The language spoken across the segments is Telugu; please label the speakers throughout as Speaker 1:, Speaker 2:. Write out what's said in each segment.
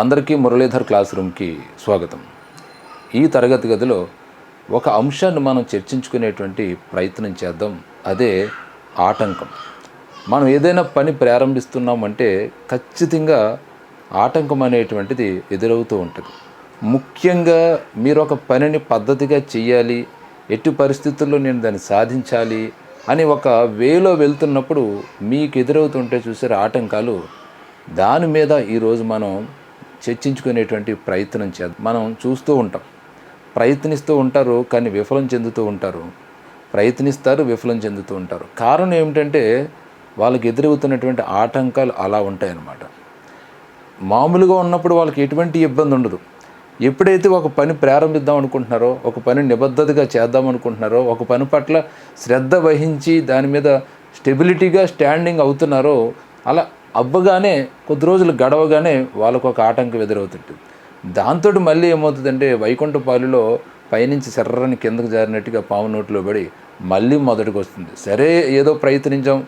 Speaker 1: అందరికీ మురళీధర్ క్లాస్ రూమ్కి స్వాగతం. ఈ తరగతి గదిలో ఒక అంశాన్ని మనం చర్చించుకునేటువంటి ప్రయత్నం చేద్దాం. అదే ఆటంకం. మనం ఏదైనా పని ప్రారంభిస్తున్నామంటే ఖచ్చితంగా ఆటంకం అనేటువంటిది ఎదురవుతూ ఉంటుంది. ముఖ్యంగా మీరు ఒక పనిని పద్ధతిగా చేయాలి ఎట్టి పరిస్థితుల్లో నేను దాన్ని సాధించాలి అని ఒక వేలో వెళ్తున్నప్పుడు మీకు ఎదురవుతుంటే చూసారు ఆటంకాలు దాని మీద ఈరోజు మనం చర్చించుకునేటువంటి ప్రయత్నం చేద్దాం. మనం చూస్తూ ఉంటాం. ప్రయత్నిస్తూ ఉంటారు కానీ విఫలం చెందుతూ ఉంటారు. ప్రయత్నిస్తారు విఫలం చెందుతూ ఉంటారు. కారణం ఏమిటంటే వాళ్ళకి ఎదురవుతున్నటువంటి ఆటంకాలు అలా ఉంటాయన్నమాట. మామూలుగా ఉన్నప్పుడు వాళ్ళకి ఎటువంటి ఇబ్బంది ఉండదు. ఎప్పుడైతే ఒక పని ప్రారంభిద్దాం అనుకుంటున్నారో ఒక పని నిబద్ధతగా చేద్దాం అనుకుంటున్నారో ఒక పని పట్ల శ్రద్ధ వహించి దాని మీద స్టెబిలిటీగా స్టాండింగ్ అవుతున్నారో అలా అవ్వగానే కొద్ది రోజులు గడవగానే వాళ్ళకు ఒక ఆటంకం ఎదురవుతుంటుంది. దాంతో మళ్ళీ ఏమవుతుందంటే వైకుంఠపాలిలో పైనుంచి శర్రని కిందకు జారినట్టుగా పాము నోట్లో పడి మళ్ళీ మొదటికి వస్తుంది సరే ఏదో ప్రయత్నించాం.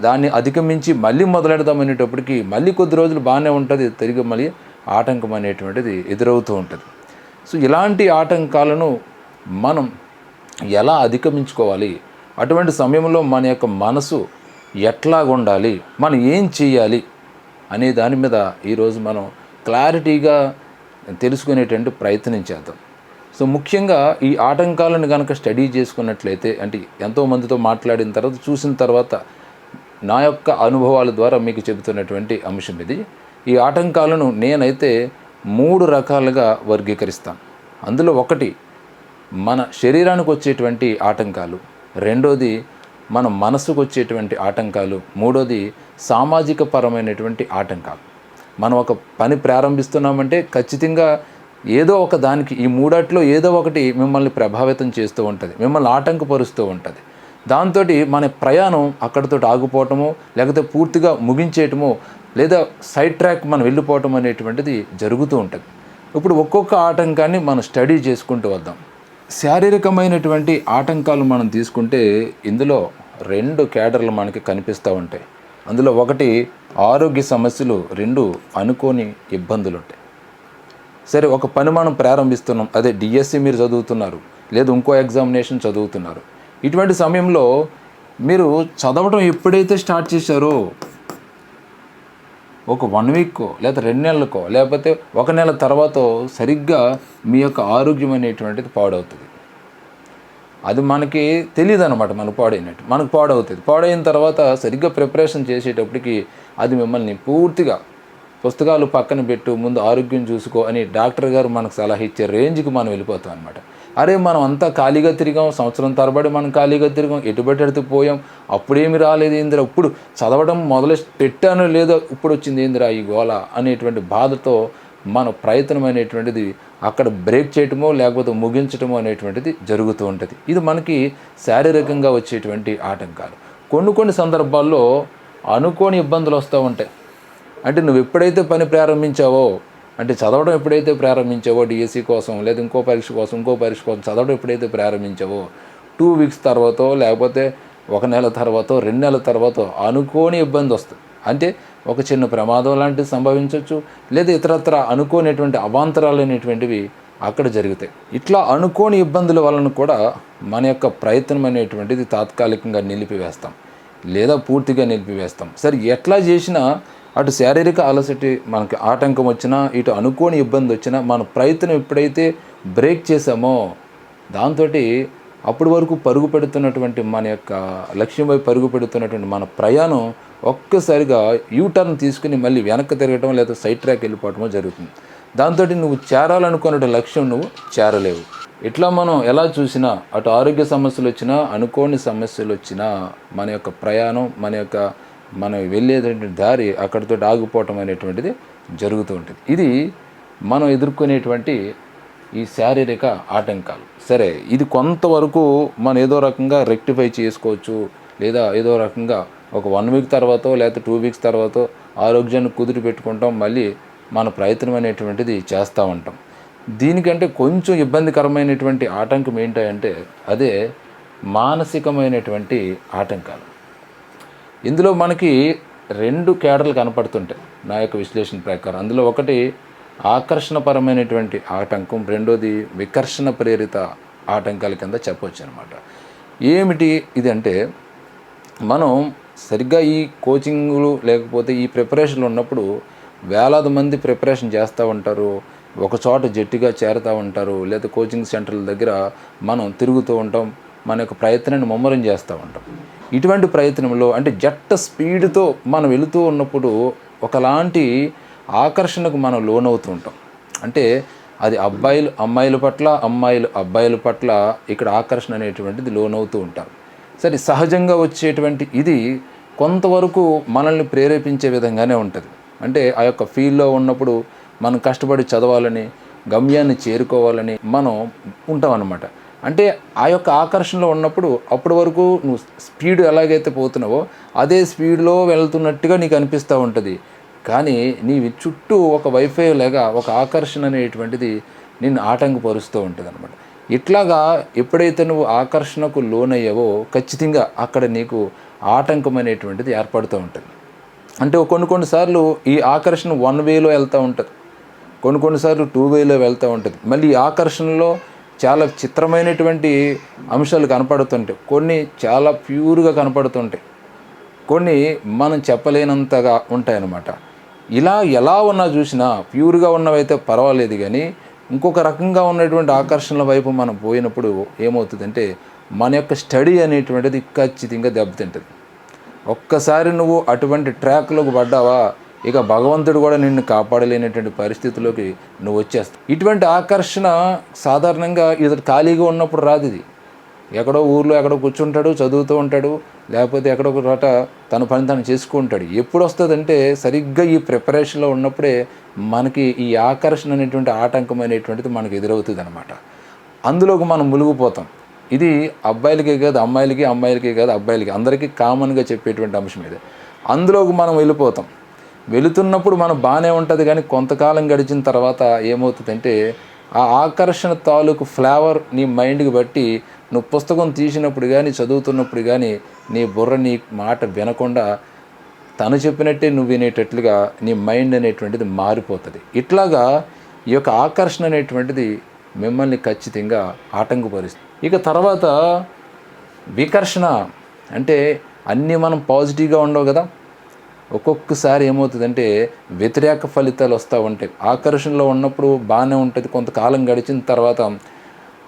Speaker 1: దాన్ని అధిగమించి మళ్ళీ మొదలెడదాం అనేటప్పటికి మళ్ళీ కొద్ది రోజులు బాగానే ఉంటుంది. తిరిగి మళ్ళీ ఆటంకం అనేటువంటిది ఎదురవుతూ ఉంటుంది. సో ఇలాంటి ఆటంకాలను మనం ఎలా అధిగమించుకోవాలి? అటువంటి సమయంలో మన యొక్క మనసు ఎట్లా ఉండాలి మనం ఏం చేయాలి అనే దాని మీద ఈరోజు మనం క్లారిటీగా తెలుసుకునేటువంటి ప్రయత్నం చేద్దాం. సో ముఖ్యంగా ఈ ఆటంకాలను కనుక స్టడీ చేసుకున్నట్లయితే అంటే ఎంతోమందితో మాట్లాడిన తర్వాత చూసిన తర్వాత నా యొక్క అనుభవాల ద్వారా మీకు చెబుతున్నటువంటి అంశం ఇది. ఈ ఆటంకాలను నేనైతే మూడు రకాలుగా వర్గీకరిస్తాను. అందులో ఒకటి మన శరీరానికి వచ్చేటువంటి ఆటంకాలు. రెండోది మన మనసుకు వచ్చేటువంటి ఆటంకాలు. మూడోది సామాజిక పరమైనటువంటి ఆటంకాలు. మనం ఒక పని ప్రారంభిస్తున్నామంటే ఖచ్చితంగా ఏదో ఒక దానికి ఈ మూడాట్లో ఏదో ఒకటి మిమ్మల్ని ప్రభావితం చేస్తూ ఉంటుంది. మిమ్మల్ని ఆటంకపరుస్తూ ఉంటుంది. దాంతో మన ప్రయాణం అక్కడితో ఆగిపోవటమో లేకపోతే పూర్తిగా ముగించేయటమో లేదా సైడ్ ట్రాక్ మనం వెళ్ళిపోవటం అనేటువంటిది జరుగుతూ ఉంటుంది. ఇప్పుడు ఒక్కొక్క ఆటంకాన్ని మనం స్టడీ చేసుకుంటూ వద్దాం. శారీరకమైనటువంటి ఆటంకాలు మనం తీసుకుంటే ఇందులో రెండు కేడర్లు మనకి కనిపిస్తూ ఉంటాయి. అందులో ఒకటి ఆరోగ్య సమస్యలు రెండు అనుకోని ఇబ్బందులు ఉంటాయి సరే ఒక పని మనం ప్రారంభిస్తున్నాం. అదే డిఎస్సి మీరు చదువుతున్నారు లేదు ఇంకో ఎగ్జామినేషన్ చదువుతున్నారు. ఇటువంటి సమయంలో మీరు చదవటం ఎప్పుడైతే స్టార్ట్ చేశారో ఒక వన్ వీక్కో లేదా రెండు నెలలకో లేకపోతే ఒక నెల తర్వాత సరిగ్గా మీ యొక్క ఆరోగ్యం అనేటువంటిది పాడవుతుంది. అది మనకి తెలియదు అనమాట మనకు పాడైనట్టు. మనకు పాడవుతుంది. పాడైన తర్వాత సరిగ్గా ప్రిపరేషన్ చేసేటప్పటికి అది మిమ్మల్ని పూర్తిగా పుస్తకాలు పక్కన పెట్టు ముందు ఆరోగ్యం చూసుకో అని డాక్టర్ గారు మనకు సలహా ఇచ్చే రేంజ్కి మనం వెళ్ళిపోతాం అనమాట అరే మనం అంతా ఖాళీగా తిరిగాం సంవత్సరం తరబడి మనం ఖాళీగా తిరిగాం ఎటుబడి ఎడితే పోయాం అప్పుడేమి రాలేదు ఏందిరా ఇప్పుడు చదవడం మొదలు పెట్టానో లేదో ఇప్పుడు వచ్చింది ఏందిరా ఈ గోల అనేటువంటి బాధతో మన ప్రయత్నం అనేటువంటిది అక్కడ బ్రేక్ చేయటమో లేకపోతే ముగించటమో అనేటువంటిది జరుగుతూ ఉంటుంది. ఇది మనకి శారీరకంగా వచ్చేటువంటి ఆటంకాలు. కొన్ని కొన్ని సందర్భాల్లో అనుకోని ఇబ్బందులు వస్తూ ఉంటాయి. అంటే నువ్వు ఎప్పుడైతే పని ప్రారంభించావో అంటే చదవడం ఎప్పుడైతే ప్రారంభించావో డిఎస్సి కోసం లేదా ఇంకో పరీక్ష కోసం ఇంకో పరీక్ష కోసం చదవడం ఎప్పుడైతే ప్రారంభించావో టూ వీక్స్ తర్వాత లేకపోతే ఒక నెల తర్వాత రెండు నెలల తర్వాత అనుకోని ఇబ్బంది వస్తుంది. అంటే ఒక చిన్న ప్రమాదం లాంటిది సంభవించవచ్చు లేదా ఇతరత్ర అనుకోనేటువంటి అవాంతరాలు అనేటువంటివి అక్కడ జరుగుతాయి. ఇట్లా అనుకోని ఇబ్బందుల వలన కూడా మన యొక్క ప్రయత్నం అనేటువంటిది తాత్కాలికంగా నిలిపివేస్తాం లేదా పూర్తిగా నిలిపివేస్తాం. సరే ఎట్లా చేసినా అటు శారీరక అలసటి మనకి ఆటంకం వచ్చినా ఇటు అనుకోని ఇబ్బంది వచ్చినా మన ప్రయత్నం ఎప్పుడైతే బ్రేక్ చేసామో దాంతో అప్పటి వరకు పరుగు పెడుతున్నటువంటి మన యొక్క లక్ష్యం వైపు పరుగు పెడుతున్నటువంటి మన ప్రయాణం ఒక్కసారిగా యూటర్న్ తీసుకుని మళ్ళీ వెనక్కి తిరగటం లేదా సైడ్ ట్రాక్ వెళ్ళిపోవటమో జరుగుతుంది. దాంతో నువ్వు చేరాలనుకున్న లక్ష్యం నువ్వు చేరలేవు. ఇట్లా మనం ఎలా చూసినా అటు ఆరోగ్య సమస్యలు వచ్చినా అనుకోని సమస్యలు వచ్చినా మన యొక్క ప్రయాణం మన యొక్క మనం వెళ్ళేటువంటి దారి అక్కడితో ఆగిపోవటం అనేటువంటిది జరుగుతూ ఉంటుంది. ఇది మనం ఎదుర్కొనేటువంటి ఈ శారీరక ఆటంకాలు. సరే ఇది కొంతవరకు మనం ఏదో రకంగా రెక్టిఫై చేసుకోవచ్చు లేదా ఏదో రకంగా ఒక వన్ వీక్ తర్వాత లేకపోతే టూ వీక్స్ తర్వాత ఆరోగ్యాన్ని కుదిరి పెట్టుకుంటాం. మళ్ళీ మన ప్రయత్నం అనేటువంటిది చేస్తూ ఉంటాం. దీనికంటే కొంచెం ఇబ్బందికరమైనటువంటి ఆటంకం ఏంటంటే అదే మానసికమైనటువంటి ఆటంకాలు. ఇందులో మనకి రెండు కేటలు కనపడుతుంటాయి నా యొక్క విశ్లేషణ ప్రకారం. అందులో ఒకటి ఆకర్షణపరమైనటువంటి ఆటంకం రెండోది వికర్షణ ప్రేరిత ఆటంకాల కింద చెప్పొచ్చు అనమాట ఏమిటి ఇది అంటే మనం సరిగ్గా ఈ కోచింగ్లు లేకపోతే ఈ ప్రిపరేషన్లు ఉన్నప్పుడు వేలాది మంది ప్రిపరేషన్ చేస్తూ ఉంటారు ఒక చోట జట్టుగా చేరుతూ ఉంటారు లేదా కోచింగ్ సెంటర్ల దగ్గర మనం తిరుగుతూ ఉంటాం మన యొక్క ప్రయత్నాన్ని ముమ్మరం చేస్తూ ఉంటాం. ఇటువంటి ప్రయత్నంలో అంటే జట్ట స్పీడ్తో మనం వెళుతూ ఉన్నప్పుడు ఒకలాంటి ఆకర్షణకు మనం లోనవుతూ ఉంటాం. అంటే అది అబ్బాయిలు అమ్మాయిల పట్ల అమ్మాయిలు అబ్బాయిల పట్ల ఇక్కడ ఆకర్షణ అనేటువంటిది లోనవుతూ ఉంటారు. సరే సహజంగా వచ్చేటువంటి ఇది కొంతవరకు మనల్ని ప్రేరేపించే విధంగానే ఉంటుంది. అంటే ఆ యొక్క ఫీల్డ్లో ఉన్నప్పుడు మనం కష్టపడి చదవాలని గమ్యాన్ని చేరుకోవాలని మనం ఉంటాం అన్నమాట అంటే ఆ యొక్క ఆకర్షణలో ఉన్నప్పుడు అప్పటి వరకు నువ్వు స్పీడ్ ఎలాగైతే పోతున్నావో అదే స్పీడ్లో వెళ్తున్నట్టుగా నీకు అనిపిస్తూ ఉంటుంది. కానీ నీ చుట్టూ ఒక వైఫై లేక ఒక ఆకర్షణ అనేటువంటిది నిన్ను ఆటంకపరుస్తూ ఉంటుంది అనమాట ఇట్లాగా ఎప్పుడైతే నువ్వు ఆకర్షణకు లోనయ్యావో ఖచ్చితంగా అక్కడ నీకు ఆటంకం అనేటువంటిది ఏర్పడుతూ ఉంటుంది. అంటే కొన్ని కొన్నిసార్లు ఈ ఆకర్షణ వన్ వేలో వెళ్తూ ఉంటుంది. కొన్ని కొన్నిసార్లు టూ వేలో వెళ్తూ ఉంటుంది. మళ్ళీ ఈ ఆకర్షణలో చాలా చిత్రమైనటువంటి అంశాలు కనపడుతుంటాయి. కొన్ని చాలా ప్యూర్గా కనపడుతుంటాయి. కొన్ని మనం చెప్పలేనంతగా ఉంటాయన్నమాట. ఇలా ఎలా ఉన్నా చూసినా ప్యూర్గా ఉన్నవైతే పర్వాలేదు కానీ ఇంకొక రకంగా ఉన్నటువంటి ఆకర్షణల వైపు మనం పోయినప్పుడు ఏమవుతుందంటే మన యొక్క స్టడీ అనేటువంటిది ఖచ్చితంగా దెబ్బతింటుంది. ఒక్కసారి నువ్వు అటువంటి ట్రాక్లోకి పడ్డావా ఇక భగవంతుడు కూడా నిన్ను కాపాడలేనటువంటి పరిస్థితిలోకి నువ్వు వచ్చేస్తావు. ఇటువంటి ఆకర్షణ సాధారణంగా ఇది ఖాళీగా ఉన్నప్పుడు రాదు ఇది. ఎక్కడో ఊర్లో ఎక్కడో కూర్చుంటాడు చదువుతూ ఉంటాడు లేకపోతే ఎక్కడో ఒక చోట తన పని తను చేసుకుంటాడు ఎప్పుడు వస్తుందంటే సరిగ్గా ఈ ప్రిపరేషన్లో ఉన్నప్పుడే మనకి ఈ ఆకర్షణ అనేటువంటి ఆటంకం అనేటువంటిది మనకు ఎదురవుతుంది అనమాట అందులోకి మనం మునిగిపోతాం. ఇది అబ్బాయిలకే కాదు అమ్మాయిలకి అమ్మాయిలకే కాదు అబ్బాయిలకి. అందరికీ కామన్గా చెప్పేటువంటి అంశం ఇది. అందులోకి మనం వెళ్ళిపోతాం. వెళుతున్నప్పుడు మనం బాగానే ఉంటుంది కానీ కొంతకాలం గడిచిన తర్వాత ఏమవుతుందంటే ఆ ఆకర్షణ తాలూకు ఫ్లేవర్ నీ మైండ్కి బట్టి నువ్వు పుస్తకం తీసినప్పుడు కానీ చదువుతున్నప్పుడు కానీ నీ బుర్ర నీ మాట వినకుండా తను చెప్పినట్టే నువ్వు వినేటట్లుగా నీ మైండ్ అనేటువంటిది మారిపోతుంది. ఇట్లాగా ఈ యొక్క ఆకర్షణ అనేటువంటిది మిమ్మల్ని ఖచ్చితంగా ఆటంకపరుస్తుంది. ఇక తర్వాత వికర్షణ అంటే అన్నీ మనం పాజిటివ్గా ఉండవు కదా? ఒక్కొక్కసారి ఏమవుతుందంటే వ్యతిరేక ఫలితాలు వస్తూ ఉంటాయి. ఆకర్షణలో ఉన్నప్పుడు బాగానే ఉంటుంది. కొంతకాలం గడిచిన తర్వాత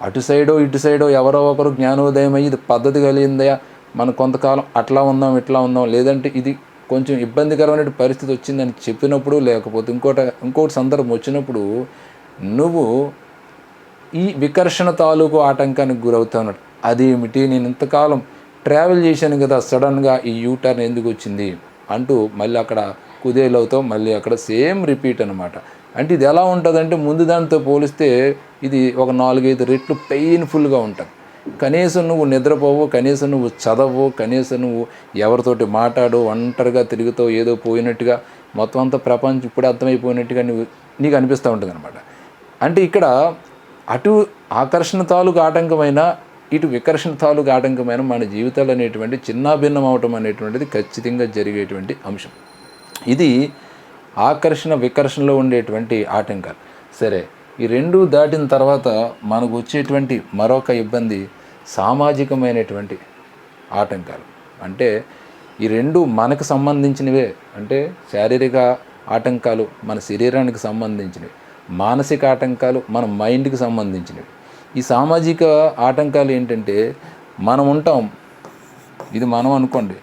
Speaker 1: అటు సైడో ఇటు సైడో ఎవరో ఒకరు జ్ఞానోదయం అయ్యి ఇది పద్ధతి కలిగిందయా మనం కొంతకాలం అట్లా ఉందాం ఇట్లా ఉందాం లేదంటే ఇది కొంచెం ఇబ్బందికరమైన పరిస్థితి వచ్చిందని చెప్పినప్పుడు లేకపోతే ఇంకోట ఇంకోటి సందర్భం వచ్చినప్పుడు నువ్వు ఈ వికర్షణ తాలూకు ఆటంకానికి గురవుతున్నాడు అదేమిటి? నేను ఇంతకాలం ట్రావెల్ చేశాను కదా సడన్గా ఈ యూటర్న్ ఎందుకు వచ్చింది? అంటూ మళ్ళీ అక్కడ కుదేలవుతావు మళ్ళీ అక్కడ సేమ్ రిపీట్ అనమాట అంటే ఇది ఎలా ఉంటుందంటే ముందు దానితో పోలిస్తే ఇది ఒక నాలుగైదు రెట్లు పెయిన్ఫుల్గా ఉంటుంది. కనీసం నువ్వు నిద్రపోవు కనీసం నువ్వు చదవు కనీసం నువ్వు ఎవరితోటి మాట్లాడు ఒంటరిగా తిరుగుతావు ఏదో పోయినట్టుగా మొత్తం అంతా ప్రపంచం ఇప్పుడే అర్థమైపోయినట్టుగా నువ్వు నీకు అనిపిస్తూ ఉంటుంది అనమాట అంటే ఇక్కడ అటు ఆకర్షణ తాలూకు ఆటంకమైన ఇటు వికర్షణ తాలూకు ఆటంకమైన మన జీవితాలు అనేటువంటి చిన్నాభిన్నం అవటం అనేటువంటిది ఖచ్చితంగా జరిగేటువంటి అంశం. ఇది ఆకర్షణ వికర్షణలో ఉండేటువంటి ఆటంకాలు. సరే ఈ రెండు దాటిన తర్వాత మనకు వచ్చేటువంటి మరొక ఇబ్బంది సామాజికమైనటువంటి ఆటంకాలు. అంటే ఈ రెండు మనకు సంబంధించినవే. అంటే శారీరక ఆటంకాలు మన శరీరానికి సంబంధించినవి. మానసిక ఆటంకాలు మన మైండ్కి సంబంధించినవి. ఈ సామాజిక ఆటంకాలు ఏంటంటే మనం ఉంటాం. ఇది మనం అనుకోండి.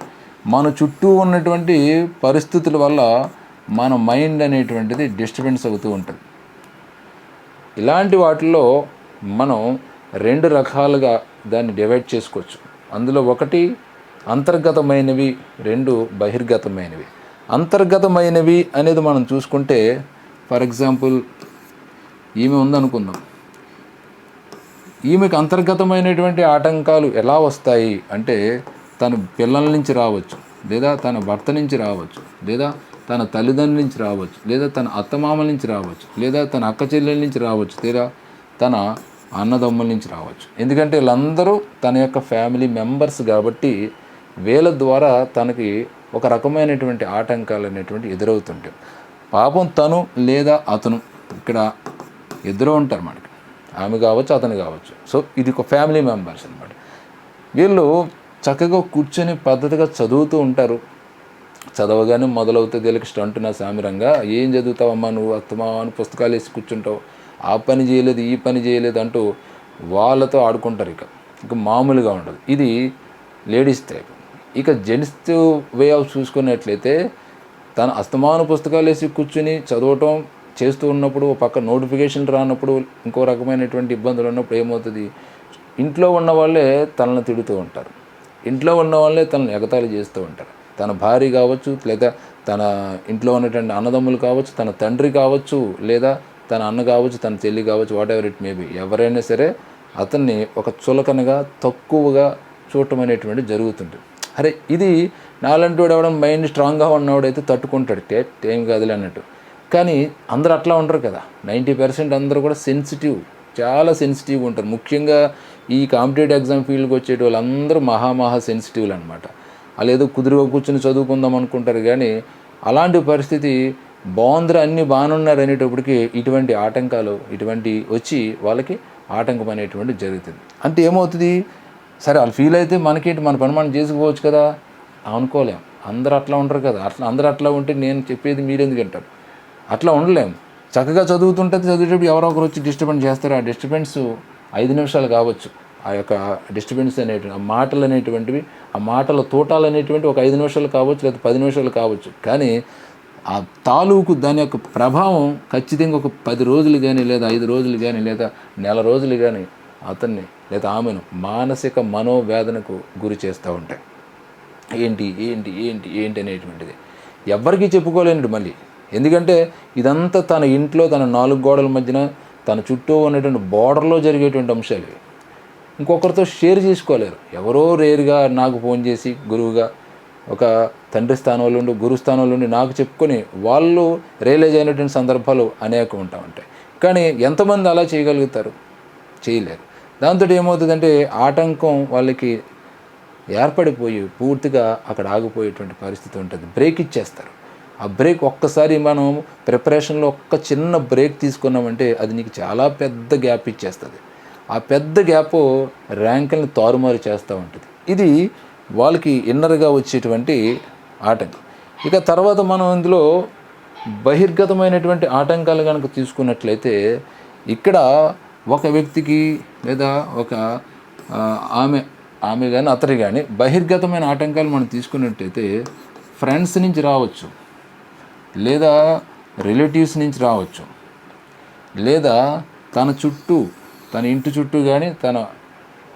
Speaker 1: మన చుట్టూ ఉన్నటువంటి పరిస్థితుల వల్ల మన మైండ్ అనేటువంటిది డిస్టర్బెన్స్ అవుతూ ఉంటుంది. ఇలాంటి వాటిల్లో మనం రెండు రకాలుగా దాన్ని డివైడ్ చేసుకోవచ్చు. అందులో ఒకటి అంతర్గతమైనవి రెండు బహిర్గతమైనవి. అంతర్గతమైనవి అనేది మనం చూసుకుంటే ఫర్ ఎగ్జాంపుల్ ఈమె ఉందనుకుందాం. ఈమెకు అంతర్గతమైనటువంటి ఆటంకాలు ఎలా వస్తాయి అంటే తన పిల్లల నుంచి రావచ్చు లేదా తన భర్త నుంచి రావచ్చు లేదా తన తల్లిదండ్రుల నుంచి రావచ్చు లేదా తన అత్తమామల నుంచి రావచ్చు లేదా తన అక్క చెల్లెల నుంచి రావచ్చు లేదా తన అన్నదమ్ముల నుంచి రావచ్చు. ఎందుకంటే వీళ్ళందరూ తన యొక్క ఫ్యామిలీ మెంబర్స్ కాబట్టి వీళ్ళ ద్వారా తనకి ఒక రకమైనటువంటి ఆటంకాలు అనేటువంటి ఎదురవుతుంటాయి. పాపం తను లేదా అతను ఇక్కడ ఇద్దరు ఉంటారు మనకి ఆమె కావచ్చు అతను కావచ్చు. సో ఇది ఒక ఫ్యామిలీ మెంబర్స్ అనమాట వీళ్ళు చక్కగా కూర్చొని పద్ధతిగా చదువుతూ ఉంటారు. చదవగానే మొదలవుతుంది వీళ్ళకి స్టంట్ నా సామిరంగా. ఏం చదువుతావమ్మా నువ్వు? అత్తమా అని పుస్తకాలు వేసి కూర్చుంటావు. ఆ పని చేయలేదు ఈ పని చేయలేదు అంటూ వాళ్ళతో ఆడుకుంటారు ఇక. ఇక మామూలుగా ఉండదు. ఇది లేడీస్ టైప్ ఇక జెంట్స్ వే ఆఫ్ చూసుకున్నట్లయితే తన అస్తమాన పుస్తకాలు వేసి కూర్చుని చదవటం చేస్తూ ఉన్నప్పుడు పక్క నోటిఫికేషన్ రానప్పుడు ఇంకో రకమైనటువంటి ఇబ్బందులు ఉన్నప్పుడు ఏమవుతుంది? ఇంట్లో ఉన్న వాళ్ళే తనను తిడుతూ ఉంటారు. ఇంట్లో ఉన్న వాళ్ళే తనను ఎగతాళి చేస్తూ ఉంటారు. తన భార్య కావచ్చు లేదా తన ఇంట్లో ఉన్నటువంటి అన్నదమ్ములు కావచ్చు తన తండ్రి కావచ్చు లేదా తన అన్న కావచ్చు తన చెల్లి కావచ్చు వాట్ ఎవర్ ఇట్ మేబీ ఎవరైనా సరే అతన్ని ఒక చులకనగా తక్కువగా చూడటం అనేటువంటి జరుగుతుంటుంది అరే ఇది నాలంటి వాడు ఎవడం మైండ్ స్ట్రాంగ్గా ఉన్నవాడైతే తట్టుకుంటాడు. టే ఏం కాదులే అన్నట్టు. కానీ అందరూ అట్లా ఉండరు కదా. నైంటీ పర్సెంట్ అందరూ కూడా సెన్సిటివ్ చాలా సెన్సిటివ్గా ఉంటారు. ముఖ్యంగా ఈ కాంపిటేటివ్ ఎగ్జామ్ ఫీల్డ్కి వచ్చే వాళ్ళందరూ మహా మహా సెన్సిటివ్లు అనమాట వాళ్ళు ఏదో కుదురుగా కూర్చొని చదువుకుందాం అనుకుంటారు కానీ అలాంటి పరిస్థితి బాగుందిరా అన్నీ బాగానున్నారు అనేటప్పటికి ఇటువంటి ఆటంకాలు ఇటువంటి వచ్చి వాళ్ళకి ఆటంకం అనేటువంటి జరుగుతుంది. అంటే ఏమవుతుంది? సరే వాళ్ళు ఫీల్ అయితే మనకేంటి? మన పని మనం చేసుకోవచ్చు కదా. అనుకోలేం. అందరూ అట్లా ఉంటారు కదా. అట్లా అందరూ అట్లా ఉంటే నేను చెప్పేది మీరెందుకు అంటారు అట్లా ఉండలేము చక్కగా చదువుతుంటే చదివేటప్పుడు ఎవరో ఒకరు వచ్చి డిస్టర్బెన్స్ చేస్తారు? ఆ డిస్టర్బెన్స్ ఐదు నిమిషాలు కావచ్చు. ఆ యొక్క డిస్టర్బెన్స్ అనేటువంటి ఆ మాటలు అనేటువంటివి ఆ మాటల తోటాలు అనేటువంటి ఒక ఐదు నిమిషాలు కావచ్చు లేదా పది నిమిషాలు కావచ్చు. కానీ ఆ తాలూకు దాని యొక్క ప్రభావం ఖచ్చితంగా ఒక పది రోజులు కానీ లేదా ఐదు రోజులు కానీ లేదా నెల రోజులు కానీ అతన్ని లేదా ఆమెను మానసిక మనోవేదనకు గురి చేస్తూ ఉంటాయి. ఏంటి ఏంటి ఏంటి ఏంటి అనేటువంటిది. ఎవ్వరికీ చెప్పుకోలేనిది మళ్ళీ. ఎందుకంటే ఇదంతా తన ఇంట్లో తన నాలుగు గోడల మధ్యన తన చుట్టూ ఉన్నటువంటి బోర్డర్లో జరిగేటువంటి అంశాలు. ఇవి. ఇంకొకరితో షేర్ చేసుకోలేరు. ఎవరో రేరుగా నాకు ఫోన్ చేసి గురువుగా ఒక తండ్రి స్థానంలో ఉండి గురు స్థానంలో ఉండి నాకు చెప్పుకొని వాళ్ళు రియలైజ్ అయినటువంటి సందర్భాలు అనేక ఉంటా ఉంటాయి కానీ ఎంతమంది అలా చేయగలుగుతారు? చేయలేరు. దాంతో ఏమవుతుందంటే ఆటంకం వాళ్ళకి ఏర్పడిపోయి పూర్తిగా అక్కడ ఆగిపోయేటువంటి పరిస్థితి ఉంటుంది. బ్రేక్ ఇచ్చేస్తారు. ఆ బ్రేక్ ఒక్కసారి మనం ప్రిపరేషన్లో ఒక్క చిన్న బ్రేక్ తీసుకున్నామంటే అది నీకు చాలా పెద్ద గ్యాప్ ఇచ్చేస్తుంది. ఆ పెద్ద గ్యాప్ ర్యాంకుల్ని తారుమారు చేస్తూ ఉంటుంది. ఇది వాళ్ళకి ఇన్నర్గా వచ్చేటువంటి ఆటంకం. ఇక తర్వాత మనం ఇందులో బహిర్గతమైనటువంటి ఆటంకాలు కనుక తీసుకున్నట్లయితే ఇక్కడ ఒక వ్యక్తికి లేదా ఒక ఆమె ఆమె కానీ అతడి కానీ బహిర్గతమైన ఆటంకాలు మనం తీసుకున్నట్టయితే ఫ్రెండ్స్ నుంచి రావచ్చు. లేదా రిలేటివ్స్ నుంచి రావచ్చు. లేదా తన చుట్టూ తన ఇంటి చుట్టూ కానీ తన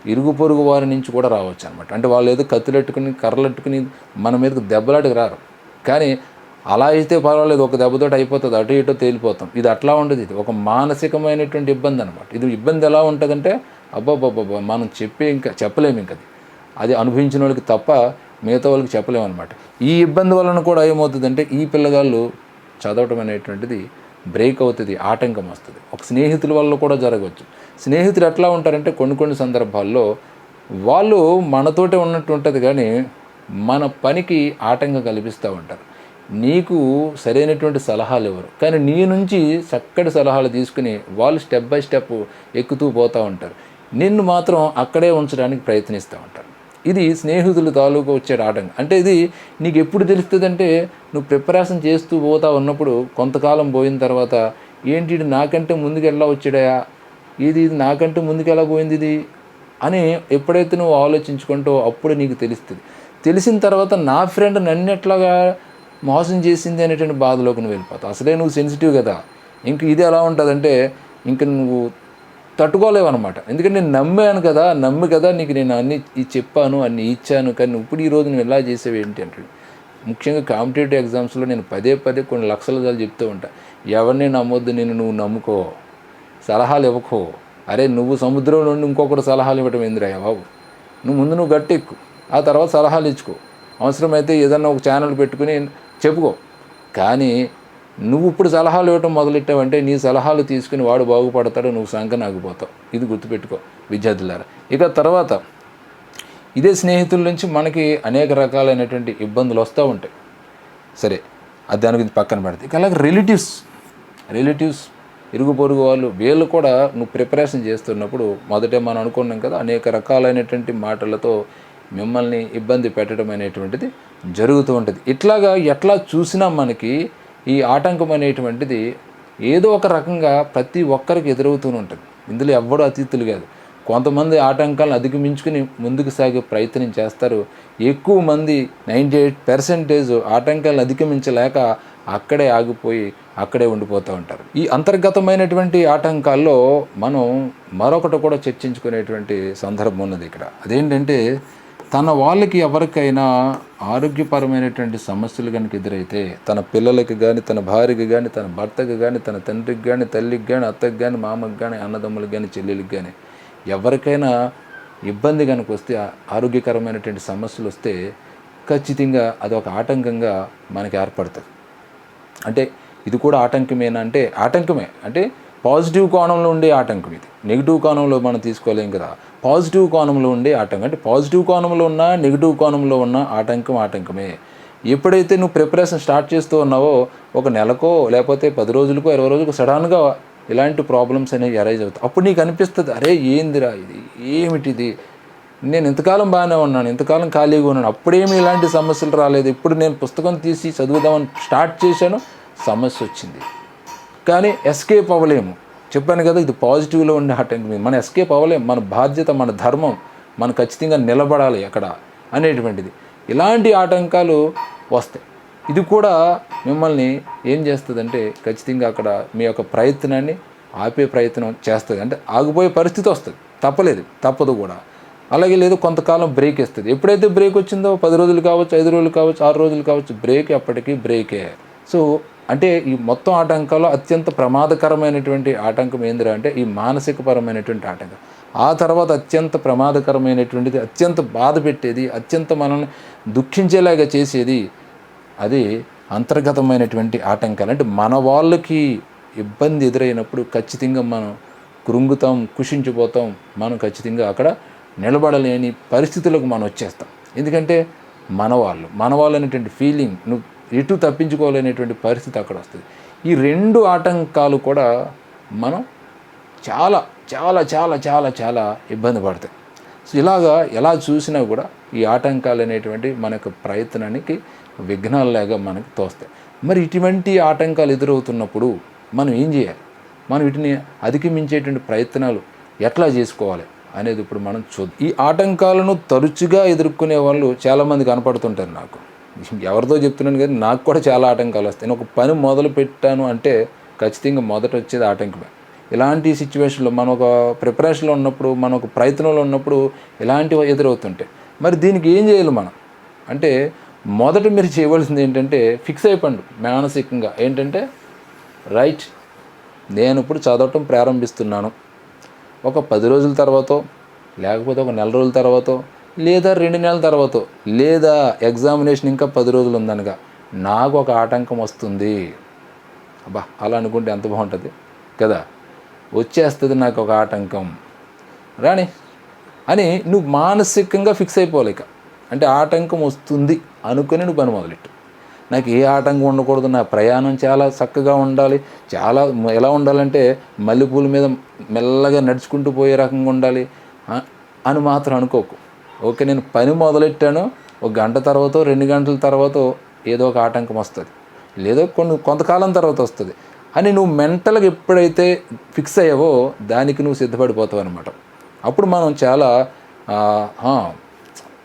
Speaker 1: ఇరుగు పొరుగు వారి నుంచి కూడా రావచ్చు అనమాట అంటే వాళ్ళు ఏదో కత్తులెట్టుకుని కర్రలెట్టుకుని మన మీదకి దెబ్బలాటికి రారు. కానీ అలా అయితే పర్వాలేదు ఒక దెబ్బతోటి అయిపోతుంది అటు ఇటో తేలిపోతాం. ఇది అట్లా ఉండదు ఇది. ఒక మానసికమైనటువంటి ఇబ్బంది అనమాట ఇది ఇబ్బంది ఎలా ఉంటుందంటే అబ్బాబ్బాబ్బా మనం చెప్పే ఇంకా చెప్పలేము ఇంకది. అది అనుభవించిన వాళ్ళకి తప్ప మిగతా వాళ్ళకి చెప్పలేము అనమాట ఈ ఇబ్బంది వలన కూడా ఏమవుతుందంటే ఈ పిల్లగాళ్ళు చదవటం అనేటువంటిది బ్రేక్ అవుతుంది ఆటంకం వస్తుంది. ఒక స్నేహితుల వల్ల కూడా జరగవచ్చు. స్నేహితులు ఎట్లా ఉంటారంటే కొన్ని కొన్ని సందర్భాల్లో వాళ్ళు మనతోటే ఉన్నట్టు ఉంటుంది కానీ మన పనికి ఆటంకం కల్పిస్తూ ఉంటారు. నీకు సరైనటువంటి సలహాలు ఇవ్వరు. కానీ నీ నుంచి చక్కటి సలహాలు తీసుకుని వాళ్ళు స్టెప్ బై స్టెప్ ఎక్కుతూ పోతూ ఉంటారు. నిన్ను మాత్రం అక్కడే ఉంచడానికి ప్రయత్నిస్తూ ఉంటారు. ఇది స్నేహితులు తాలూకు వచ్చే ఆటంకం అంటే ఇది నీకు ఎప్పుడు తెలుస్తుంది అంటే నువ్వు ప్రిపరేషన్ చేస్తూ పోతా ఉన్నప్పుడు కొంతకాలం పోయిన తర్వాత ఏంటి ఇది నాకంటే ముందుకు ఎలా వచ్చాడయా ఇది ఇది నాకంటే ముందుకు ఎలా పోయింది ఇది? అని ఎప్పుడైతే నువ్వు ఆలోచించుకుంటో అప్పుడు నీకు తెలుస్తుంది. తెలిసిన తర్వాత నా ఫ్రెండ్ నన్ను ఎట్లాగా మోసం చేసింది అనేటువంటి బాధలోకి నువ్వు వెళ్ళిపోతావు. అసలే నువ్వు సెన్సిటివ్ కదా. ఇంక ఇది ఎలా ఉంటుందంటే ఇంక నువ్వు తట్టుకోలేవు అనమాట ఎందుకంటే నేను నమ్మాను కదా నమ్మి కదా నీకు నేను అన్ని ఈ చెప్పాను అన్ని ఇచ్చాను కానీ ఇప్పుడు ఈ రోజు నువ్వు ఎలా చేసేవి ఏంటి అంటాడు. ముఖ్యంగా కాంపిటేటివ్ ఎగ్జామ్స్లో నేను పదే పదే కొన్ని లక్షల సార్లు చెప్తూ ఉంటా. ఎవరిని నమ్మొద్దు నేను నువ్వు నమ్ముకో. సలహాలు ఇవ్వకో. అరే నువ్వు సముద్రం నుండి ఇంకొకటి సలహాలు ఇవ్వటం ఏందిరా బాబు నువ్వు ముందు నువ్వు గట్టెక్కు ఆ తర్వాత సలహాలు ఇచ్చుకో. అవసరమైతే ఏదన్నా ఒక ఛానల్ పెట్టుకుని చెప్పుకో. కానీ నువ్వు ఇప్పుడు సలహాలు ఇవ్వటం మొదలెట్టావంటే నీ సలహాలు తీసుకుని వాడు బాగుపడతాడు నువ్వు సంక ఆగిపోతావు ఇది గుర్తుపెట్టుకో విద్యార్థులారా. ఇక తర్వాత ఇదే స్నేహితుల నుంచి మనకి అనేక రకాలైనటువంటి ఇబ్బందులు వస్తూ ఉంటాయి. సరే అది దాని గురించి పక్కన పెడతాయి ఇక అలాగే రిలేటివ్స్ రిలేటివ్స్ ఇరుగు పొరుగు వాళ్ళు వీళ్ళు కూడా నువ్వు ప్రిపరేషన్ చేస్తున్నప్పుడు మొదటే మనం అనుకున్నాం కదా అనేక రకాలైనటువంటి మాటలతో మిమ్మల్ని ఇబ్బంది పెట్టడం అనేటువంటిది జరుగుతూ ఉంటుంది. ఇట్లాగా ఎట్లా చూసినా మనకి ఈ ఆటంకం అనేటువంటిది ఏదో ఒక రకంగా ప్రతి ఒక్కరికి ఎదురవుతూనే ఉంటుంది. ఇందులో ఎవ్వడూ అతీతులు కాదు. కొంతమంది ఆటంకాలను అధిగమించుకుని ముందుకు సాగే ప్రయత్నం చేస్తారు. ఎక్కువ మంది నైంటీ ఎయిట్ పర్సెంటేజ్ ఆటంకాలను అధిగమించలేక అక్కడే ఆగిపోయి అక్కడే ఉండిపోతూ ఉంటారు. ఈ అంతర్గతమైనటువంటి ఆటంకాల్లో మనం మరొకటి కూడా చర్చించుకునేటువంటి సందర్భం ఉన్నది ఇక్కడ. అదేంటంటే తన వాళ్ళకి ఎవరికైనా ఆరోగ్యపరమైనటువంటి సమస్యలు కనుక ఎదురైతే తన పిల్లలకి కానీ తన భార్యకి కానీ తన భర్తకి కానీ తన తండ్రికి కానీ తల్లికి కానీ అత్తకి కానీ మామకి కానీ అన్నదమ్ములకి కానీ చెల్లెలకి కానీ ఎవరికైనా ఇబ్బంది కనుక వస్తే ఆరోగ్యకరమైనటువంటి సమస్యలు వస్తే ఖచ్చితంగా అది ఒక ఆటంకంగా మనకి ఏర్పడుతుంది. అంటే ఇది కూడా ఆటంకమేనా అంటే ఆటంకమే. అంటే పాజిటివ్ కోణంలో ఉండే ఆటంకం ఇది. నెగిటివ్ కోణంలో మనం తీసుకోలేం కదా. పాజిటివ్ కోణంలో ఉండే ఆటంకం. అంటే పాజిటివ్ కోణంలో ఉన్న నెగిటివ్ కోణంలో ఉన్న ఆటంకం ఆటంకమే. ఎప్పుడైతే నువ్వు ప్రిపరేషన్ స్టార్ట్ చేస్తూ ఉన్నావో ఒక నెలకో లేకపోతే పది రోజులకో ఇరవై రోజులకో సడన్గా ఇలాంటి ప్రాబ్లమ్స్ అనేవి అరైజ్ అవుతాయి. అప్పుడు నీకు అనిపిస్తుంది అరే ఏందిరా ఇది? ఏమిటిది నేను ఇంతకాలం బాగానే ఉన్నాను ఇంతకాలం ఖాళీగా ఉన్నాను. అప్పుడేమి ఇలాంటి సమస్యలు రాలేదు. ఇప్పుడు నేను పుస్తకం తీసి చదువుదామని స్టార్ట్ చేశాను సమస్య వచ్చింది. కానీ ఎస్కేప్ అవ్వలేము. చెప్పాను కదా ఇది పాజిటివ్లో ఉండే ఆటంకం మనం ఎస్కేప్ అవ్వలేము. మన బాధ్యత మన ధర్మం మనం ఖచ్చితంగా నిలబడాలి అక్కడ అనేటువంటిది. ఇలాంటి ఆటంకాలు వస్తాయి. ఇది కూడా మిమ్మల్ని ఏం చేస్తుందంటే ఖచ్చితంగా అక్కడ మీ యొక్క ప్రయత్నాన్ని ఆపే ప్రయత్నం చేస్తుంది. అంటే ఆగిపోయే పరిస్థితి వస్తుంది. తప్పలేదు. తప్పదు కూడా. అలాగే లేదు కొంతకాలం బ్రేక్ ఇస్తుంది. ఎప్పుడైతే బ్రేక్ వచ్చిందో పది రోజులు కావచ్చు ఐదు రోజులు కావచ్చు ఆరు రోజులు కావచ్చు బ్రేక్ ఎప్పటికీ బ్రేకే సో అంటే ఈ మొత్తం ఆటంకాల్లో అత్యంత ప్రమాదకరమైనటువంటి ఆటంకం ఏందిరా అంటే ఈ మానసికపరమైనటువంటి ఆటంకం. ఆ తర్వాత అత్యంత ప్రమాదకరమైనటువంటిది అత్యంత బాధ పెట్టేది అత్యంత మనల్ని దుఃఖించేలాగా చేసేది అది అంతర్గతమైనటువంటి ఆటంకాలు. అంటే మన వాళ్ళకి ఇబ్బంది ఎదురైనప్పుడు ఖచ్చితంగా మనం కృంగుతాం కుషించిపోతాం మనం ఖచ్చితంగా అక్కడ నిలబడలేని పరిస్థితులకు మనం వచ్చేస్తాం. ఎందుకంటే మనవాళ్ళు మనవాళ్ళు అనేటువంటి ఫీలింగ్ నువ్వు ఎటు తప్పించుకోలేనటువంటి పరిస్థితి అక్కడ వస్తుంది. ఈ రెండు ఆటంకాలు కూడా మనం చాలా చాలా చాలా చాలా చాలా ఇబ్బంది పడతాయి. సో ఇలాగా ఎలా చూసినా కూడా ఈ ఆటంకాలు అనేటువంటి మన యొక్క ప్రయత్నానికి విఘ్నాలలాగా మనకి తోస్తాయి. మరి ఇటువంటి ఆటంకాలు ఎదురవుతున్నప్పుడు మనం ఏం చేయాలి? మనం వీటిని అధిగమించేటువంటి ప్రయత్నాలు ఎట్లా చేసుకోవాలి అనేది ఇప్పుడు మనం చూద్దాం. ఈ ఆటంకాలను తరచుగా ఎదుర్కొనే వాళ్ళు చాలామంది కనపడుతుంటారు నాకు. ఎవరితో చెప్తున్నాను కానీ నాకు కూడా చాలా ఆటంకాలు వస్తాయి. నేను ఒక పని మొదలు పెట్టాను అంటే ఖచ్చితంగా మొదట వచ్చేది ఆటంకమే. ఇలాంటి సిచ్యువేషన్లో మనం ఒక ప్రిపరేషన్లో ఉన్నప్పుడు మనం ఒక ప్రయత్నంలో ఉన్నప్పుడు ఇలాంటివి ఎదురవుతుంటాయి మరి దీనికి ఏం చేయాలి మనం? అంటే మొదట మీరు చేయవలసింది ఏంటంటే ఫిక్స్ అయిపోండి మానసికంగా. ఏంటంటే రైట్ నేను ఇప్పుడు చదవటం ప్రారంభిస్తున్నాను. ఒక పది రోజుల తర్వాత లేకపోతే ఒక నెల రోజుల తర్వాత లేదా రెండు నెలల తర్వాత లేదా ఎగ్జామినేషన్ ఇంకా పది రోజులు ఉందనగా నాకు ఒక ఆటంకం వస్తుంది. అబ్బా అలా అనుకుంటే ఎంత బాగుంటుంది? కదా? వచ్చేస్తుంది నాకు ఒక ఆటంకం. రాని అని నువ్వు మానసికంగా ఫిక్స్ అయిపోలేక అంటే ఆటంకం వస్తుంది అనుకుని నువ్వు పని మొదలెట్టు. నాకు ఏ ఆటంకం ఉండకూడదు నా ప్రయాణం చాలా చక్కగా ఉండాలి. చాలా ఎలా ఉండాలంటే మల్లెపూల మీద మెల్లగా నడుచుకుంటూ పోయే రకంగా ఉండాలి. అని మాత్రం అనుకోకు. ఓకే నేను పని మొదలెట్టాను ఒక గంట తర్వాత రెండు గంటల తర్వాత ఏదో ఒక ఆటంకం వస్తుంది. లేదో కొన్ని కొంతకాలం తర్వాత వస్తుంది. అని నువ్వు మెంటల్గా ఎప్పుడైతే ఫిక్స్ అయ్యావో దానికి నువ్వు సిద్ధపడిపోతావు అనమాట అప్పుడు మనం చాలా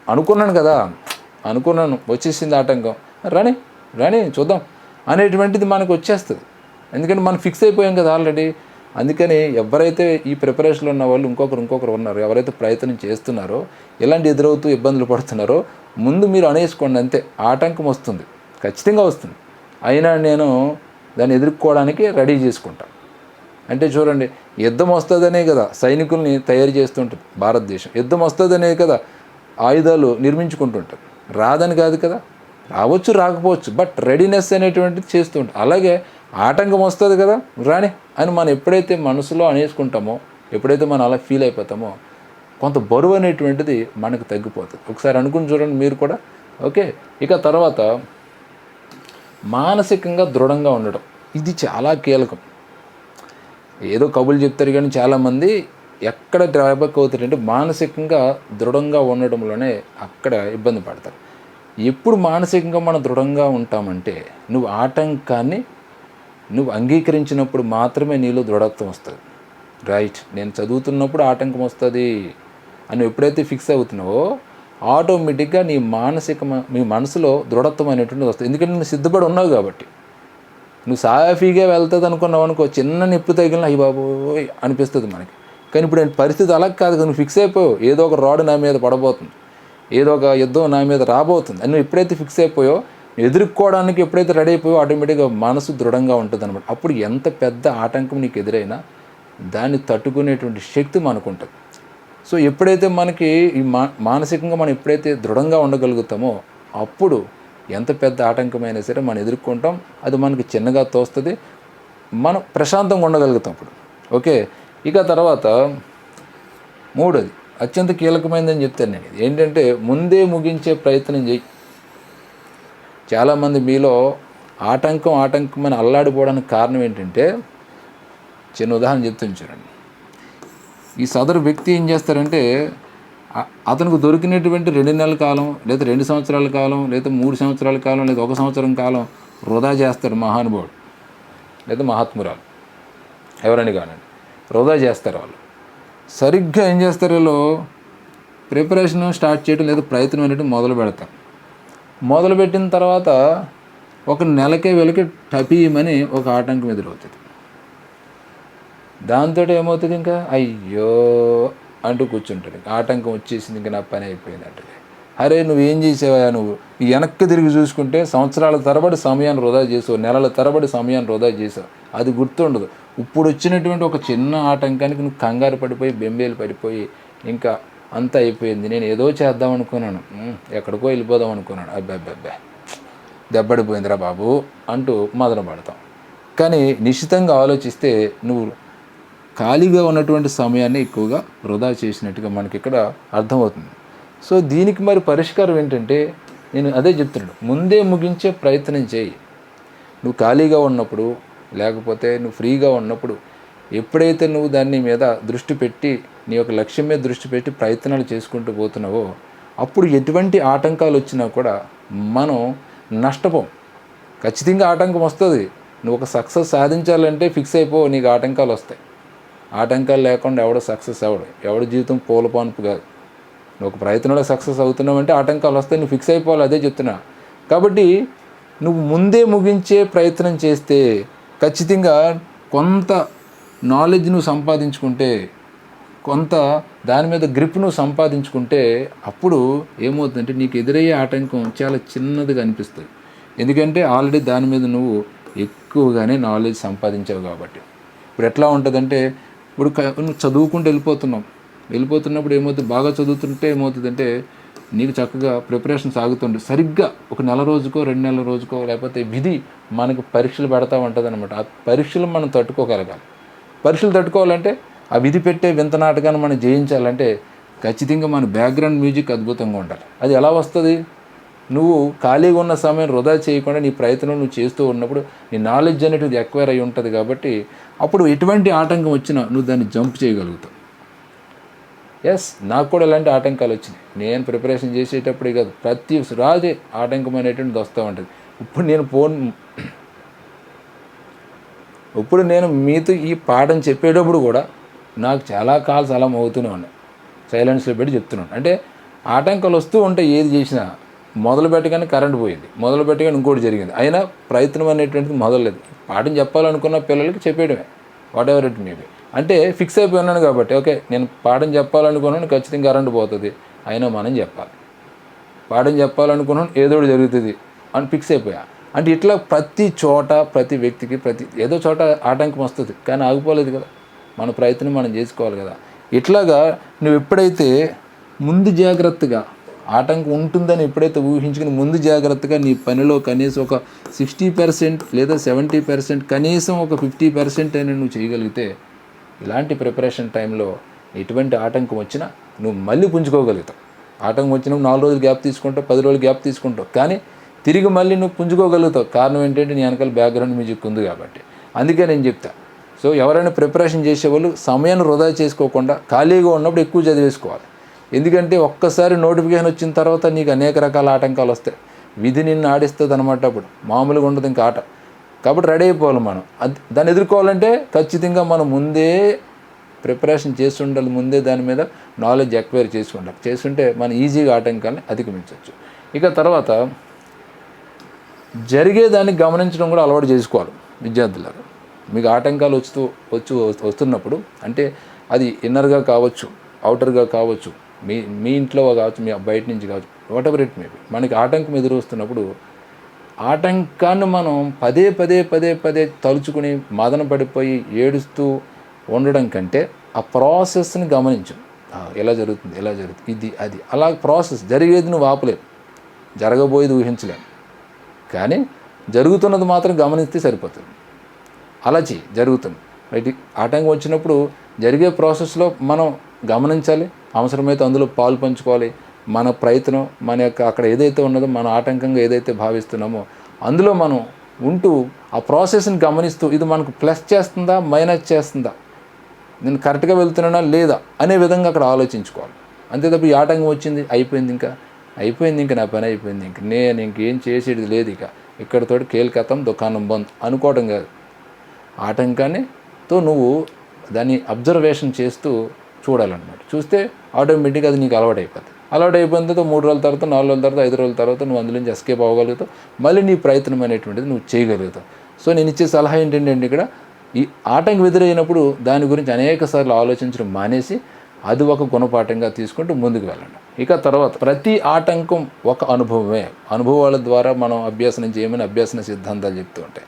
Speaker 1: అనుకున్నాను కదా అనుకున్నాను వచ్చేసింది ఆటంకం. రాని రాని చూద్దాం అనేటువంటిది మనకు వచ్చేస్తుంది. ఎందుకంటే మనం ఫిక్స్ అయిపోయాం కదా ఆల్రెడీ. అందుకని ఎవరైతే ఈ ప్రిపరేషన్లో ఉన్న వాళ్ళు ఇంకొకరు ఇంకొకరు ఉన్నారు ఎవరైతే ప్రయత్నం చేస్తున్నారో ఎలాంటి ఎదురవుతూ ఇబ్బందులు పడుతున్నారో ముందు మీరు అనేసుకోండి అంతే. ఆటంకం వస్తుంది. ఖచ్చితంగా వస్తుంది. అయినా నేను దాన్ని ఎదుర్కోవడానికి రెడీ చేసుకుంటాను అంటే చూడండి యుద్ధం వస్తుందనే కదా సైనికుల్ని తయారు చేస్తుంటుంది భారతదేశం. యుద్ధం వస్తుందనే కదా ఆయుధాలు నిర్మించుకుంటుంటారు రాదని కాదు కదా. రావచ్చు రాకపోవచ్చు బట్ రెడీనెస్ అనేటువంటిది చేస్తూ అలాగే ఆటంకం వస్తుంది కదా రాని అని మనం ఎప్పుడైతే మనసులో అనేసుకుంటామో ఎప్పుడైతే మనం అలా ఫీల్ అయిపోతామో కొంత బరువు అనేటువంటిది మనకు తగ్గిపోతుంది. ఒకసారి అనుకుని చూడండి మీరు కూడా. ఓకే ఇక తర్వాత మానసికంగా దృఢంగా ఉండడం. ఇది చాలా కీలకం. ఏదో కబులు చెప్తారు కానీ చాలామంది ఎక్కడ డ్రాబ్యాక్ అవుతారంటే మానసికంగా దృఢంగా ఉండడంలోనే అక్కడ ఇబ్బంది పడతారు. ఎప్పుడు మానసికంగా మనం దృఢంగా ఉంటామంటే నువ్వు ఆటంకాన్ని నువ్వు అంగీకరించినప్పుడు మాత్రమే నీలో దృఢత్వం వస్తుంది. రైట్ నేను చదువుతున్నప్పుడు ఆటంకం వస్తుంది అని ఎప్పుడైతే ఫిక్స్ అవుతున్నావో ఆటోమేటిక్గా నీ మానసిక నీ మనసులో దృఢత్వం అనేటువంటిది వస్తుంది. ఎందుకంటే నువ్వు సిద్ధపడి ఉన్నావు కాబట్టి. నువ్వు సాఫీగా వెళ్తుంది అనుకున్నావు అనుకో చిన్న నిప్పు తగిలిన అయ్యి బాబోయ్ అనిపిస్తుంది మనకి. కానీ ఇప్పుడు పరిస్థితి అలా కాదు నువ్వు ఫిక్స్ అయిపోయావు. ఏదో ఒక రాడ్ నా మీద పడబోతుంది. ఏదో ఒక యుద్ధం నా మీద రాబోతుంది. అని నువ్వు ఎప్పుడైతే ఫిక్స్ అయిపోయో ఎదుర్కోవడానికి ఎప్పుడైతే రెడీ అయిపోయో ఆటోమేటిక్గా మనసు దృఢంగా ఉంటుంది అనమాట అప్పుడు ఎంత పెద్ద ఆటంకం నీకు ఎదురైనా దాన్ని తట్టుకునేటువంటి శక్తి మనకు ఉంటుంది. సో ఎప్పుడైతే మనకి ఈ మా మానసికంగా మనం ఎప్పుడైతే దృఢంగా ఉండగలుగుతామో అప్పుడు ఎంత పెద్ద ఆటంకమైనా సరే మనం ఎదుర్కొంటాం. అది మనకి చిన్నగా తోస్తుంది. మనం ప్రశాంతంగా ఉండగలుగుతాం అప్పుడు. ఓకే? ఇక తర్వాత మూడోది. అత్యంత కీలకమైనదని చెప్తాను నేను. ఏంటంటే ముందే ముగించే ప్రయత్నం చేయి. చాలామంది మీలో ఆటంకం ఆటంకం అని అల్లాడిపోవడానికి కారణం ఏంటంటే చిన్న ఉదాహరణ చెప్తాను చూడండి. ఈ సదరు వ్యక్తి ఏం చేస్తారంటే అతనికి దొరికినటువంటి రెండు నెలల కాలం లేదా రెండు సంవత్సరాల కాలం లేదా మూడు సంవత్సరాల కాలం లేదా ఒక సంవత్సరం కాలం వృధా చేస్తారు మహానుభావుడు లేదా మహాత్మురాలు. ఎవరని కానండి. వృధా చేస్తారు వాళ్ళు. సరిగ్గా ఏం చేస్తారు వీళ్ళు? ప్రిపరేషన్ స్టార్ట్ చేయడం లేదా ప్రయత్నం అనేది మొదలు పెడతారు మొదలుపెట్టిన తర్వాత ఒక నెలకే వెలికి టపీయమని ఒక ఆటంకం ఎదురవుతుంది. దాంతో ఏమవుతుంది ఇంకా? అయ్యో అంటూ కూర్చుంటాడు. ఆటంకం వచ్చేసింది ఇంకా నా పని అయిపోయింది అంటే అరే నువ్వేం చేసేవా నువ్వు? వెనక్కి తిరిగి చూసుకుంటే సంవత్సరాల తరబడి సమయాన్ని వృధా చేసావు నెలల తరబడి సమయాన్ని వృధా చేసావు. అది గుర్తుండదు. ఇప్పుడు వచ్చినటువంటి ఒక చిన్న ఆటంకానికి నువ్వు కంగారు పడిపోయి బెంబేలు పడిపోయి ఇంకా అంతా అయిపోయింది. నేను ఏదో చేద్దాం అనుకున్నాను. ఎక్కడికో వెళ్ళిపోదాం అనుకున్నాను. అబ్బా అబ్బా. దెబ్బడిపోయిందిరా బాబు అంటూ మొదలు పడతాం. కానీ నిశ్చితంగా ఆలోచిస్తే నువ్వు ఖాళీగా ఉన్నటువంటి సమయాన్ని ఎక్కువగా వృధా చేసినట్టుగా మనకి ఇక్కడ అర్థమవుతుంది. సో దీనికి మరి పరిష్కారం ఏంటంటే నేను అదే చెప్తున్నాడు ముందే ముగించే ప్రయత్నం చేయి. నువ్వు ఖాళీగా ఉన్నప్పుడు లేకపోతే నువ్వు ఫ్రీగా ఉన్నప్పుడు ఎప్పుడైతే నువ్వు దాని మీద దృష్టి పెట్టి నీ యొక్క లక్ష్యం మీద దృష్టి పెట్టి ప్రయత్నాలు చేసుకుంటూ పోతున్నావో అప్పుడు ఎటువంటి ఆటంకాలు వచ్చినా కూడా మనం నష్టపోం. ఖచ్చితంగా ఆటంకం వస్తుంది. నువ్వు ఒక సక్సెస్ సాధించాలంటే ఫిక్స్ అయిపో నీకు ఆటంకాలు వస్తాయి. ఆటంకాలు లేకుండా ఎవడో సక్సెస్ అవ్వడు. ఎవడ జీవితం పూలపాన్పు కాదు. నువ్వు ఒక ప్రయత్నంలో సక్సెస్ అవుతున్నావంటే ఆటంకాలు వస్తాయి నువ్వు ఫిక్స్ అయిపోవాలి అదే చెప్తున్నా. కాబట్టి నువ్వు ముందే ముగించే ప్రయత్నం చేస్తే ఖచ్చితంగా కొంత నాలెడ్జ్ నువ్వు సంపాదించుకుంటే కొంత దాని మీద గ్రిప్ నువ్వు సంపాదించుకుంటే అప్పుడు ఏమవుతుందంటే నీకు ఎదురయ్యే ఆటంకం చాలా చిన్నదిగా అనిపిస్తుంది. ఎందుకంటే ఆల్రెడీ దాని మీద నువ్వు ఎక్కువగానే నాలెడ్జ్ సంపాదించావు కాబట్టి. ఇప్పుడు ఎట్లా ఉంటుందంటే ఇప్పుడు నువ్వు చదువుకుంటూ వెళ్ళిపోతున్నావు. వెళ్ళిపోతున్నప్పుడు ఏమవుతుంది? బాగా చదువుతుంటే ఏమవుతుందంటే నీకు చక్కగా ప్రిపరేషన్ సాగుతుండే సరిగ్గా ఒక నెల రోజుకో రెండు నెలల రోజుకో లేకపోతే విధి మనకు పరీక్షలు పెడతా ఉంటుంది అనమాట ఆ పరీక్షలు మనం తట్టుకోగలగాలి. పరీక్షలు తట్టుకోవాలంటే ఆ విధి పెట్టే వింత నాటకాన్ని మనం జయించాలంటే ఖచ్చితంగా మన బ్యాక్గ్రౌండ్ మ్యూజిక్ అద్భుతంగా ఉండాలి. అది ఎలా వస్తుంది? నువ్వు ఖాళీగా ఉన్న సమయం వృధా చేయకుండా నీ ప్రయత్నం నువ్వు చేస్తూ ఉన్నప్పుడు నీ నాలెడ్జ్ అనేటిది ఎక్వైర్ అయి ఉంటుంది కాబట్టి అప్పుడు ఎటువంటి ఆటంకం వచ్చినా నువ్వు దాన్ని జంప్ చేయగలుగుతావు. ఎస్ నాకు కూడా ఇలాంటి ఆటంకాలు వచ్చినాయి. నేను ప్రిపరేషన్ చేసేటప్పుడే కాదు ప్రతి రాదే ఆటంకం అనేటువంటిది వస్తూ ఉంటుంది. ఇప్పుడు నేను ఫోన్ ఇప్పుడు నేను మీతో ఈ పాఠం చెప్పేటప్పుడు కూడా నాకు చాలా కాల్స్ అలా అవుతూనే ఉన్నాయి. సైలెన్స్లో పెట్టి చెప్తున్నాను. అంటే ఆటంకాలు వస్తూ ఉంటాయి ఏది చేసినా. మొదలు పెట్టగానే కరెంట్ పోయింది. మొదలు పెట్టగానే ఇంకోటి జరిగింది. అయినా ప్రయత్నం అనేటువంటిది మొదలలేదు. పాఠం చెప్పాలనుకున్న పిల్లలకి చెప్పేయడమే. వాట్ ఎవర్ ఇట్ మేబీ అంటే ఫిక్స్ అయిపోయి ఉన్నాను కాబట్టి ఓకే నేను పాఠం చెప్పాలనుకున్నాను ఖచ్చితంగా కరెంట్ పోతుంది. అయినా మనం చెప్పాలి. పాఠం చెప్పాలనుకున్నాను ఏదో ఒకటి జరుగుతుంది అని ఫిక్స్ అయిపోయా. అంటే ఇట్లా ప్రతి చోట ప్రతి వ్యక్తికి ప్రతి ఏదో చోట ఆటంకం వస్తుంది. కానీ ఆగిపోలేదు కదా. మన ప్రయత్నం మనం చేసుకోవాలి కదా. ఇట్లాగా నువ్వు ఎప్పుడైతే ముందు జాగ్రత్తగా ఆటంకం ఉంటుందని ఎప్పుడైతే ఊహించుకుని ముందు జాగ్రత్తగా నీ పనిలో కనీసం ఒక సిక్స్టీ పర్సెంట్ లేదా సెవెంటీ పర్సెంట్ కనీసం ఒక ఫిఫ్టీ పర్సెంట్ అయినా నువ్వు చేయగలిగితే ఇలాంటి ప్రిపరేషన్ టైంలో ఎటువంటి ఆటంకం వచ్చినా నువ్వు మళ్ళీ పుంజుకోగలుగుతావు. ఆటంకం వచ్చినప్పుడు నాలుగు రోజులు గ్యాప్ తీసుకుంటావు పది రోజులు గ్యాప్ తీసుకుంటావు. కానీ తిరిగి మళ్ళీ నువ్వు పుంజుకోగలుగుతావు. కారణం ఏంటంటే నీ వెనకాల బ్యాక్గ్రౌండ్ మ్యూజిక్ ఉంది కాబట్టి. అందుకే నేను చెప్తా. సో ఎవరైనా ప్రిపరేషన్ చేసేవాళ్ళు సమయాన్ని వృధా చేసుకోకుండా ఖాళీగా ఉన్నప్పుడు ఎక్కువ చదివేసుకోవాలి. ఎందుకంటే ఒక్కసారి నోటిఫికేషన్ వచ్చిన తర్వాత నీకు అనేక రకాల ఆటంకాలు వస్తాయి. విధి నిన్ను ఆడిస్తుంది అనమాట అప్పుడు. మామూలుగా ఉండదు ఇంకా ఆట. కాబట్టి రెడీ అయిపోవాలి మనం. అది దాన్ని ఎదుర్కోవాలంటే ఖచ్చితంగా మనం ముందే ప్రిపరేషన్ చేసి ఉండాలి ముందే దాని మీద నాలెడ్జ్ ఎక్వైర్ చేసి ఉండాలి. చేస్తుంటే మనం ఈజీగా ఆటంకాన్ని అధిగమించవచ్చు. ఇక తర్వాత జరిగేదాన్ని గమనించడం కూడా అలవాటు చేసుకోవాలి విద్యార్థులకు మీకు ఆటంకాలు వస్తూ వచ్చి వస్తున్నప్పుడు అంటే అది ఇన్నర్గా కావచ్చు అవుటర్గా కావచ్చు మీ మీ ఇంట్లో కావచ్చు మీ బయట నుంచి కావచ్చు వాట్ ఎవర్ ఇట్ మేబీ మనకి ఆటంకం ఎదురు వస్తున్నప్పుడు ఆటంకాన్ని మనం పదే పదే పదే పదే తలుచుకుని మదన పడిపోయి ఏడుస్తూ ఉండడం కంటే ఆ ప్రాసెస్ని గమనించు. ఎలా జరుగుతుంది ఎలా జరుగుతుంది ఇది అది. అలా ప్రాసెస్ జరిగేది నువ్వు ఆపలేవు. జరగబోయేది ఊహించలేము కానీ జరుగుతున్నది మాత్రం గమనిస్తే సరిపోతుంది. అలా చేయి జరుగుతుంది. రైట్ ఆటంకం వచ్చినప్పుడు జరిగే ప్రాసెస్లో మనం గమనించాలి అవసరమైతే అందులో పాలు పంచుకోవాలి మన ప్రయత్నం మన యొక్క అక్కడ ఏదైతే ఉన్నదో మన ఆటంకంగా ఏదైతే భావిస్తున్నామో అందులో మనం ఉంటూ ఆ ప్రాసెస్ని గమనిస్తూ ఇది మనకు ప్లస్ చేస్తుందా మైనస్ చేస్తుందా నేను కరెక్ట్గా వెళ్తున్నానా లేదా అనే విధంగా అక్కడ ఆలోచించుకోవాలి. అంతే తప్ప ఈ ఆటంకం వచ్చింది అయిపోయింది ఇంకా. అయిపోయింది ఇంకా నా పని అయిపోయింది ఇంక. నేను ఇంకేం చేసేది లేదు ఇక. ఇక్కడతో కేల్కతం దుకాణం బంద్ అనుకోవడం కాదు. ఆటంకాన్నితో నువ్వు దాన్ని అబ్జర్వేషన్ చేస్తూ చూడాలన్నమాట. చూస్తే ఆటోమేటిక్గా అది నీకు అలవాటు అయిపోతుంది అలవాటు అయిపోయిన తర్వాత మూడు రోజుల తర్వాత నాలుగు రోజుల తర్వాత ఐదు రోజుల తర్వాత నువ్వు అందులో నుంచి ఎస్కేప్ అవ్వగలుగుతావు. మళ్ళీ నీ ప్రయత్నం అనేటువంటిది నువ్వు చేయగలుగుతావు. సో నేను ఇచ్చే సలహా ఏంటంటే ఇక్కడ ఈ ఆటంకం ఎదురైనప్పుడు దాని గురించి అనేక సార్లు ఆలోచించడం మానేసి అది ఒక గుణపాఠంగా తీసుకుంటూ ముందుకు వెళ్ళండి. ఇక తర్వాత ప్రతి ఆటంకం ఒక అనుభవమే. అనుభవాల ద్వారా మనం అభ్యాసనం చేయమని అభ్యాసన సిద్ధాంతాలు చెప్తూ ఉంటాయి.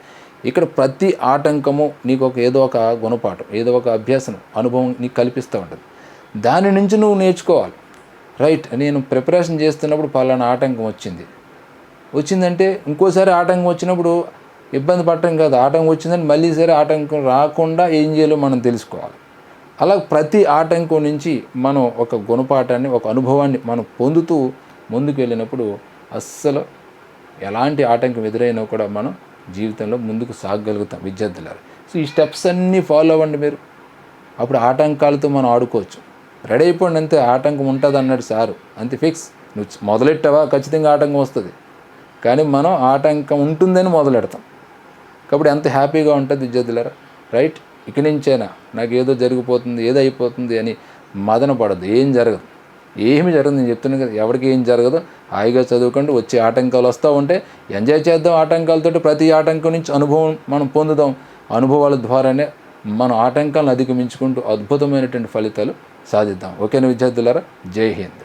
Speaker 1: ఇక్కడ ప్రతి ఆటంకము నీకు ఒక ఏదో ఒక గుణపాఠం ఏదో ఒక అభ్యాసనం అనుభవం నీకు కల్పిస్తూ ఉంటుంది. దాని నుంచి నువ్వు నేర్చుకోవాలి. రైట్ నేను ప్రిపరేషన్ చేస్తున్నప్పుడు పలానా ఆటంకం వచ్చింది. వచ్చిందంటే ఇంకోసారి ఆటంకం వచ్చినప్పుడు ఇబ్బంది పడటం కాదు. ఆటంకం వచ్చిందని మళ్ళీ సరే ఆటంకం రాకుండా ఏం చేయాలో మనం తెలుసుకోవాలి. అలా ప్రతి ఆటంకం నుంచి మనం ఒక గుణపాఠాన్ని ఒక అనుభవాన్ని మనం పొందుతూ ముందుకు వెళ్ళినప్పుడు అస్సలు ఎలాంటి ఆటంకం ఎదురైనా కూడా మనం జీవితంలో ముందుకు సాగగలుగుతాం విద్యార్థులారు. సో ఈ స్టెప్స్ అన్నీ ఫాలో అవ్వండి మీరు. అప్పుడు ఆటంకాలతో మనం ఆడుకోవచ్చు. రెడీ అయిపోండి అంతే ఆటంకం ఉంటుంది అన్నాడు సారు. అంతే ఫిక్స్. నువ్వు మొదలెట్టావా? ఖచ్చితంగా ఆటంకం వస్తుంది. కానీ మనం ఆటంకం ఉంటుందని మొదలెడతాం. కాబట్టి ఎంత హ్యాపీగా ఉంటుంది విద్యార్థులారా? రైట్ ఇక నుంచైనా నాకు ఏదో జరిగిపోతుంది ఏదో అయిపోతుంది అని మదన పడదు ఏం జరగదు. ఏమి జరగదు. నేను చెప్తున్నాను కదా ఎవరికి ఏం జరగదు? హాయిగా చదువుకోండి వచ్చే ఆటంకాలు వస్తూ ఉంటే ఎంజాయ్ చేద్దాం ఆటంకాలతో ప్రతి ఆటంకం నుంచి అనుభవం మనం పొందుదాం. అనుభవాల ద్వారానే మనం ఆటంకాలను అధిగమించుకుంటూ అద్భుతమైనటువంటి ఫలితాలు సాధిద్దాం. ఓకేనా విద్యార్థులారా? జై హింద్.